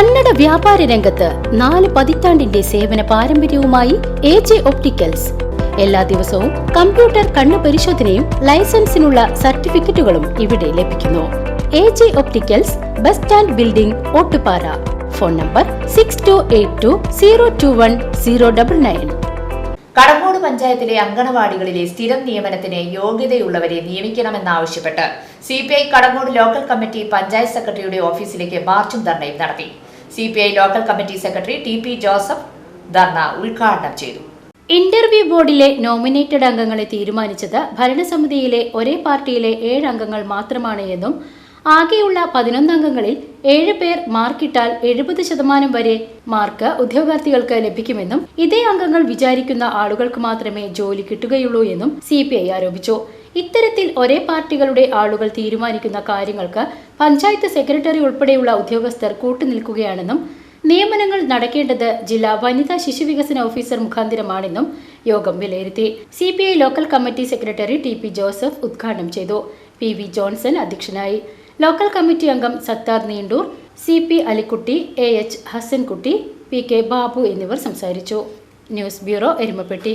കന്നഡ വ്യാപാര രംഗത്ത് നാല് പതിറ്റാണ്ടിന്റെ സേവന പാരമ്പര്യവുമായി എ ജെ ഒപ്റ്റിക്കൽസ്. എല്ലാ ദിവസവും കമ്പ്യൂട്ടർ കണ്ണു പരിശോധനയും ലൈസൻസിനുള്ള സർട്ടിഫിക്കറ്റുകളും ഇവിടെ ലഭിക്കുന്നു. A J opticals bus stand building Ottupara. Phone number six two eight two zero two one zero double nine Kadangode പഞ്ചായത്തിലെ അങ്കണവാടികളിലെ സ്ഥിരം നിയമനത്തിന് യോഗ്യതയുള്ളവരെ നിയമിക്കണമെന്നാവശ്യപ്പെട്ട് C P I Kadangode local committee panchayat സെക്രട്ടറിയുടെ ഓഫീസിലേക്ക് മാർച്ചും ധർണയും നടത്തി. C P I local committee secretary T P Joseph dharna ഉദ്ഘാടനം ചെയ്തു. ഇന്റർവ്യൂ ബോർഡിലെ നോമിനേറ്റഡ് അംഗങ്ങളെ തീരുമാനിച്ചത് ഭരണസമിതിയിലെ ഒരേ പാർട്ടിയിലെ ഏഴ് അംഗങ്ങൾ മാത്രമാണ് എന്നും ആകെയുള്ള പതിനൊന്ന് അംഗങ്ങളിൽ ഏഴ് പേർ മാർക്കിട്ടാൽ എഴുപത് ശതമാനം വരെ മാർക്ക് ഉദ്യോഗാർത്ഥികൾക്ക് ലഭിക്കുമെന്നും ഇതേ അംഗങ്ങൾ വിചാരിക്കുന്ന ആളുകൾക്ക് മാത്രമേ ജോലി കിട്ടുകയുള്ളൂ എന്നും സി ആരോപിച്ചു. ഇത്തരത്തിൽ ഒരേ പാർട്ടികളുടെ ആളുകൾ തീരുമാനിക്കുന്ന കാര്യങ്ങൾക്ക് പഞ്ചായത്ത് സെക്രട്ടറി ഉൾപ്പെടെയുള്ള ഉദ്യോഗസ്ഥർ കൂട്ടുനിൽക്കുകയാണെന്നും നിയമനങ്ങൾ നടക്കേണ്ടത് ജില്ലാ വനിതാ ശിശുവികസന ഓഫീസർ മുഖാന്തിരമാണെന്നും യോഗം വിലയിരുത്തി. C P I local committee secretary T P Joseph ഉദ്ഘാടനം ചെയ്തു. പി വി ജോൺസൺ അധ്യക്ഷനായി. ലോക്കൽ കമ്മിറ്റി അംഗം Sathar Neendoor C P Alikutty A H Hasankutty P K Babu എന്നിവർ സംസാരിച്ചു. News bureau Erumapetty.